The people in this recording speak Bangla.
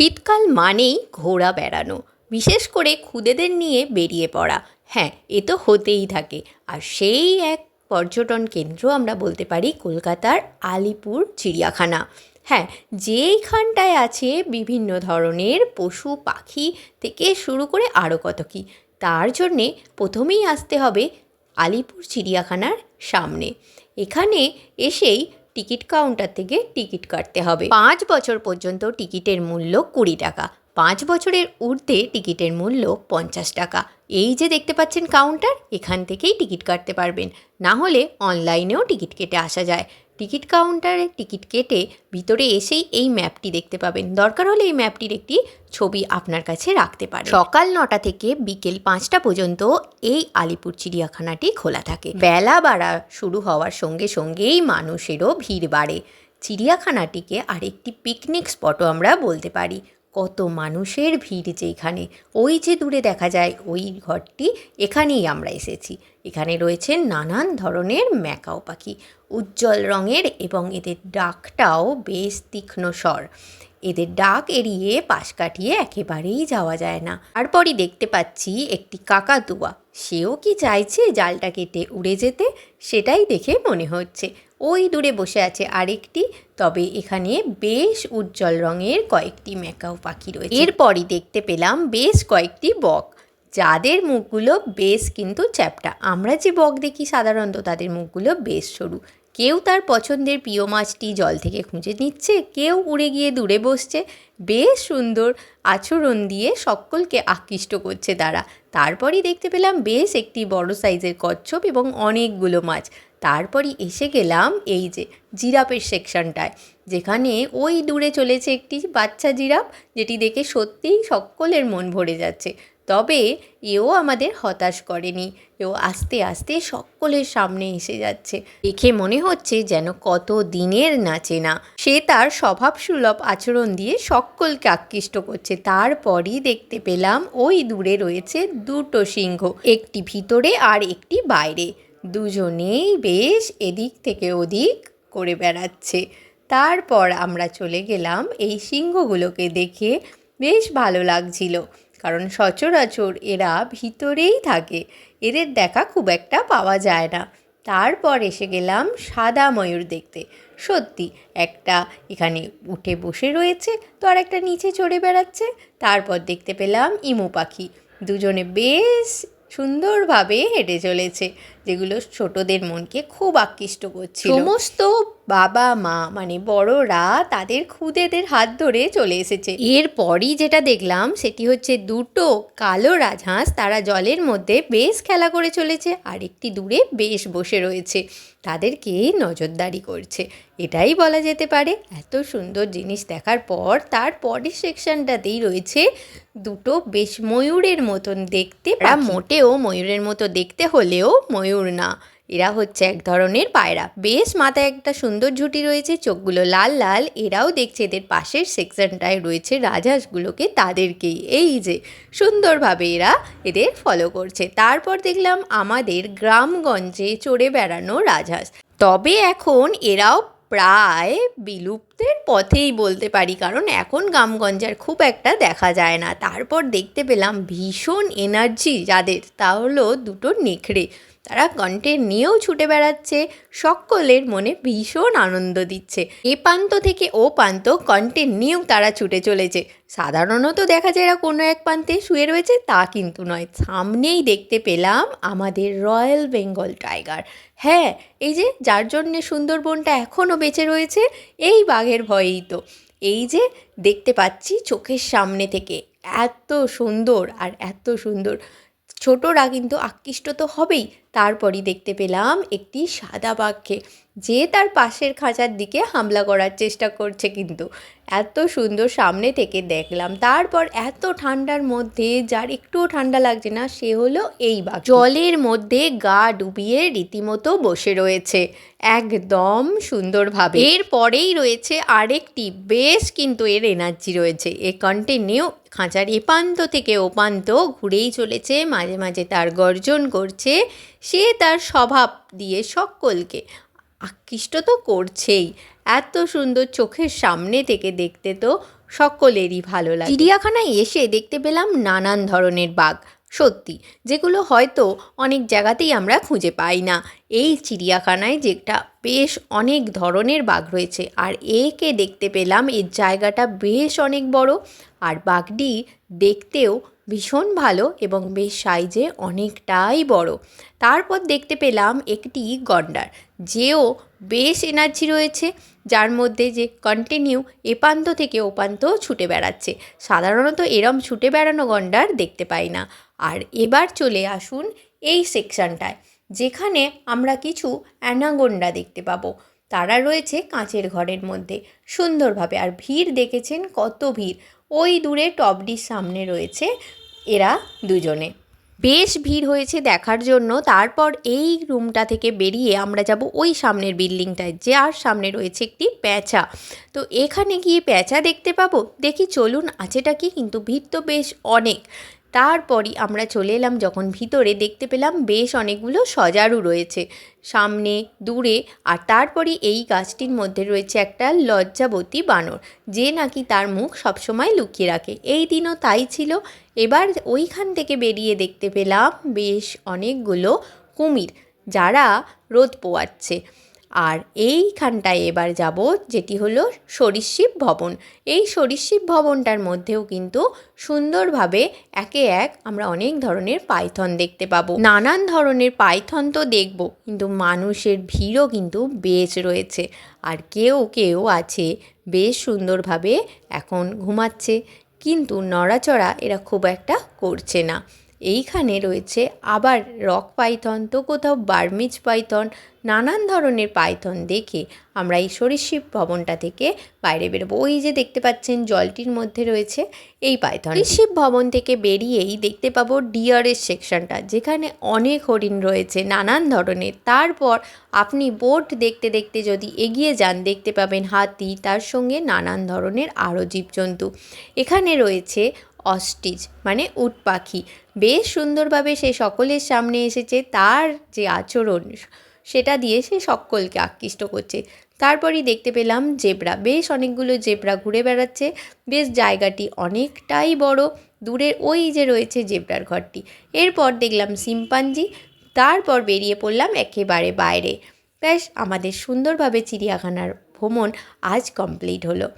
শীতকাল মানেই ঘোরা বেড়ানো, বিশেষ করে খুদেদের নিয়ে বেরিয়ে পড়া। হ্যাঁ এ তো হতেই থাকে। আর সেই এক পর্যটন কেন্দ্র আমরা বলতে পারি কলকাতার আলিপুর চিড়িয়াখানা। হ্যাঁ যেইখানটায় আছে বিভিন্ন ধরনের পশু, পাখি থেকে শুরু করে আরও কত কী। তার জন্যে প্রথমেই আসতে হবে আলিপুর চিড়িয়াখানার সামনে। এখানে এসেই টিকিট কাউন্টার থেকে টিকিট কাটতে হবে। পাঁচ বছর পর্যন্ত টিকিটের মূল্য কুড়ি টাকা। পাঁচ বছরের ঊর্ধ্বে টিকিটের মূল্য পঞ্চাশ টাকা। এই যে দেখতে পাচ্ছেন কাউন্টার, এখান থেকেই টিকিট কাটতে পারবেন। না হলে অনলাইনেও টিকিট কেটে আসা যায়। টিকিট কাউন্টারে টিকিট কেটে ভিতরে এসেই এই ম্যাপটি দেখতে পাবেন। দরকার হলে এই ম্যাপটির একটি ছবি আপনার কাছে রাখতে পারে সকাল নটা থেকে বিকেল পাঁচটা পর্যন্ত এই আলিপুর চিড়িয়াখানাটি খোলা থাকে। বেলা বাড়া শুরু হওয়ার সঙ্গে সঙ্গেই মানুষেরও ভিড় বাড়ে। চিড়িয়াখানাটিকে আরেকটি পিকনিক স্পটও আমরা বলতে পারি। কত মানুষের ভিড় যেখানে ওই যে দূরে দেখা যায়, ওই ঘরটি এখানেই আমরা এসেছি। এখানে রয়েছে নানান ধরনের ম্যাকাও পাখি, উজ্জ্বল রঙের এবং এদের ডাকটাও বেশ তীক্ষ্ণ স্বর। এদের ডাক এড়িয়ে পাশ কাটিয়ে একেবারেই যাওয়া যায় না। তারপরই দেখতে পাচ্ছি একটি কাকাতুয়া সেও কি চাইছে জালটা কেটে উড়ে যেতে? সেটাই দেখে মনে হচ্ছে। ওই দূরে বসে আছে আরেকটি, তবে এখানে বেশ উজ্জ্বল রঙের কয়েকটি ম্যাকাও পাখি রয়েছে। এরপরই দেখতে পেলাম বেশ কয়েকটি বক। যাদের মুখগুলো বেশ কিন্তু চ্যাপটা। আমরা যে বক দেখি সাধারণত তাদের মুখগুলো বেশ সরু। কেউ তার পছন্দের প্রিয় মাছটি জল থেকে খুঁজে নিচ্ছে, কেউ উড়ে গিয়ে দূরে বসছে। বেশ সুন্দর আচরণ দিয়ে সকলকে আকৃষ্ট করছে তারা। তারপরই দেখতে পেলাম বেশ একটি বড় সাইজের কচ্ছপ এবং অনেকগুলো মাছ। তারপরই এসে গেলাম এই যে জিরাফের সেকশনটায়। যেখানে ওই দূরে চলেছে একটি বাচ্চা জিরাফ, যেটি দেখে সত্যিই সকলের মন ভরে যাচ্ছে। তবে এও আমাদের হতাশ করেনি। এও আস্তে আস্তে সকলের সামনে এসে যাচ্ছে। দেখে মনে হচ্ছে যেন কত দিনের নাচে না। সে তার স্বভাবসুলভ আচরণ দিয়ে সকলকে আকৃষ্ট করছে। তারপরই দেখতে পেলাম ওই দূরে রয়েছে দুটো সিংহ, একটি ভিতরে আর একটি বাইরে। দুজনেই বেশ এদিক থেকে ওদিক করে বেড়াচ্ছে। তারপর আমরা চলে গেলাম এই সিংহগুলোকে দেখে বেশ ভালো লাগছিল, কারণ সচরাচর এরা ভিতরেই থাকে, এদের দেখা খুব একটা পাওয়া যায় না। তারপর এসে গেলাম সাদা ময়ূর দেখতে। সত্যি, একটা এখানে উঠে বসে রয়েছে, তো আর একটা নিচে চড়ে বেড়াচ্ছে। তারপর দেখতে পেলাম ইমু পাখি। দুজনে বেশ সুন্দরভাবে হেঁটে চলেছে যেগুলো ছোটদের মনকে খুব আকৃষ্ট করছিল। সমস্ত বাবা মা মানে বড়রা তাদের খুদেদের হাত ধরে চলে এসেছে। এরপরই যেটা দেখলাম সেটি হচ্ছে দুটো কালো রাজহাঁস তারা জলের মধ্যে বেশ খেলা করে চলেছে আর একটি দূরে বেশ বসে রয়েছে। তাদেরকে নজরদারি করছে। এটাই বলা যেতে পারে এত সুন্দর জিনিস দেখার পর তার পরের সেকশনটাতেই রয়েছে দুটো বেশ ময়ূরের মতন দেখতে মোটেও ময়ূরের মতো দেখতে হলেও ময়ূর না। এরা হচ্ছে এক ধরনের পায়রা। বেশ মাথায় একটা সুন্দর ঝুঁটি রয়েছে, চোখগুলো লাল লাল। এরাও দেখছে এদের পাশের সেকশনটায় রয়েছে রাজহাঁসগুলোকে তাদেরকেই। এই যে, সুন্দরভাবে এরা এদের ফলো করছে। তারপর দেখলাম আমাদের গ্রামগঞ্জে চড়ে বেড়ানো রাজহাঁস। তবে এখন এরাও প্রায় বিলুপ্তের পথেই বলতে পারি, কারণ এখন গ্রামগঞ্জে আর খুব একটা দেখা যায় না। তারপর দেখতে পেলাম ভীষণ এনার্জি যাদের। তা হলো দুটো নেকড়ে। তারা কন্টেন্ট নিয়েও ছুটে বেড়াচ্ছে, সকলের মনে ভীষণ আনন্দ দিচ্ছে। এ প্রান্ত থেকে ও প্রান্ত কন্টেন্ট নিয়েও তারা ছুটে চলেছে। সাধারণত দেখা যায় এরা কোনো এক প্রান্তে শুয়ে রয়েছে, তা কিন্তু নয়। সামনেই দেখতে পেলাম আমাদের রয়্যাল বেঙ্গল টাইগার। হ্যাঁ এই যে যার জন্যে সুন্দরবনটা এখনও বেঁচে রয়েছে, এই বাঘের ভয়েই তো। এই যে দেখতে পাচ্ছি চোখের সামনে থেকে, এত সুন্দর আর এত সুন্দর। ছোটরা কিন্তু আকৃষ্ট তো হবেই। তারপরই দেখতে পেলাম একটি সাদা বাঘকে। যে তার পাশের খাঁচার দিকে হামলা করার চেষ্টা করছে কিন্তু। এত সুন্দর সামনে থেকে দেখলাম, তারপর এত ঠান্ডার মধ্যে যার একটুও ঠান্ডা লাগছে না, সে হলো এই বাঘ জলের মধ্যে গা ডুবিয়ে রীতিমতো বসে রয়েছে, একদম সুন্দরভাবে। এরপরেই রয়েছে আরেকটি, বেশ কিন্তু এর এনার্জি রয়েছে। এ কন্টিনিউ খাঁচার এপান্ত থেকে ওপান্ত ঘুরেই চলেছে, মাঝে মাঝে তার গর্জন করছে, সে তার স্বভাব দিয়ে সকলকে। আকৃষ্ট তো করছেই। এত সুন্দর চোখের সামনে থেকে দেখতে তো সকলেরই ভালো লাগে। চিড়িয়াখানায় এসে দেখতে পেলাম নানান ধরনের বাঘ। সত্যি, যেগুলো হয়তো অনেক জায়গাতেই আমরা খুঁজে পাই না। এই চিড়িয়াখানায় যেটা বেশ অনেক ধরনের বাঘ রয়েছে, আর একে দেখতে পেলাম এর জায়গাটা বেশ অনেক বড়, আর বাঘটি দেখতেও ভীষণ ভালো এবং বেশ সাইজে অনেকটাই বড়। তারপর দেখতে পেলাম একটি গন্ডার, যেও বেশ এনার্জি রয়েছে, যার মধ্যে যে কন্টিনিউ এপান্ত থেকে ওপান্ত ছুটে বেড়াচ্ছে। সাধারণত এরম ছুটে বেড়ানো গন্ডার দেখতে পাই না। আর এবার চলে আসুন এই সেকশনটায়, যেখানে আমরা কিছু অ্যানাগোন্ডা দেখতে পাবো। তারা রয়েছে কাঁচের ঘরের মধ্যে। সুন্দরভাবে আর ভিড় দেখেছেন কত ভিড়। ওই দূরে টপডির সামনে রয়েছে এরা দুজনে। বেশ ভিড় হয়েছে দেখার জন্য। তারপর এই রুমটা থেকে বেরিয়ে আমরা যাব ওই সামনের বিল্ডিংটায়, যে আর সামনে রয়েছে একটি প্যাঁচা। তো এখানে গিয়ে প্যাঁচা দেখতে পাবো? দেখি চলুন আছেটা কি? কিন্তু ভিড় তো বেশ অনেক। তারপরই আমরা চলে এলাম যখন ভিতরে দেখতে পেলাম বেশ অনেকগুলো সজারু রয়েছে। সামনে, দূরে আর তারপরই এই গাছটির মধ্যে রয়েছে একটা লজ্জাবতী বানর, যে নাকি তার মুখ সবসময় লুকিয়ে রাখে। এই দিনও তাই ছিল। এবার ওইখান থেকে বেরিয়ে দেখতে পেলাম বেশ অনেকগুলো কুমির, যারা রোদ পোয়াচ্ছে। আর এইখানটায় এবার যাব, যেটি হলো সরীসৃপ ভবন। এই সরীসৃপ ভবনটার মধ্যেও কিন্তু সুন্দরভাবে একে এক আমরা অনেক ধরনের পাইথন দেখতে পাবো। নানান ধরনের পাইথন তো দেখব, কিন্তু মানুষের ভিড়ও কিন্তু বেশ রয়েছে। আর কেউ কেউ আছে বেশ সুন্দরভাবে এখন ঘুমাচ্ছে, কিন্তু নড়াচড়া এরা খুব একটা করছে না। এইখানে রয়েছে আবার রক পাইথন, তো কোথাও বার্মিজ পাইথন, নানান ধরনের পাইথন দেখে আমরা এই সরীসৃপ ভবনটা থেকে বাইরে বেরোবো। ওই যে দেখতে পাচ্ছেন জলটির মধ্যে রয়েছে এই পাইথন। সরীসৃপ ভবন থেকে বেরিয়েই দেখতে পাবো ডিয়ারের সেকশনটা, যেখানে অনেক হরিণ রয়েছে, নানান ধরনের। তারপর আপনি বোট দেখতে দেখতে যদি এগিয়ে যান, দেখতে পাবেন হাতি, তার সঙ্গে নানান ধরনের আরও জীবজন্তু। এখানে রয়েছে অস্টিচ মানে উট পাখি। বেশ সুন্দরভাবে সে সকলের সামনে এসেছে, তার যে আচরণ, সেটা দিয়ে সে সকলকে আকৃষ্ট করছে। তারপরই দেখতে পেলাম জেব্রা। বেশ অনেকগুলো জেব্রা ঘুরে বেড়াচ্ছে। বেশ জায়গাটি অনেকটাই বড়। দূরের ওই যে রয়েছে জেব্রার ঘরটি। এরপর দেখলাম সিম্পাঞ্জি তারপর বেরিয়ে পড়লাম একেবারে বাইরে। ব্যাস আমাদের সুন্দরভাবে চিড়িয়াখানার ভ্রমণ আজ কমপ্লিট হলো।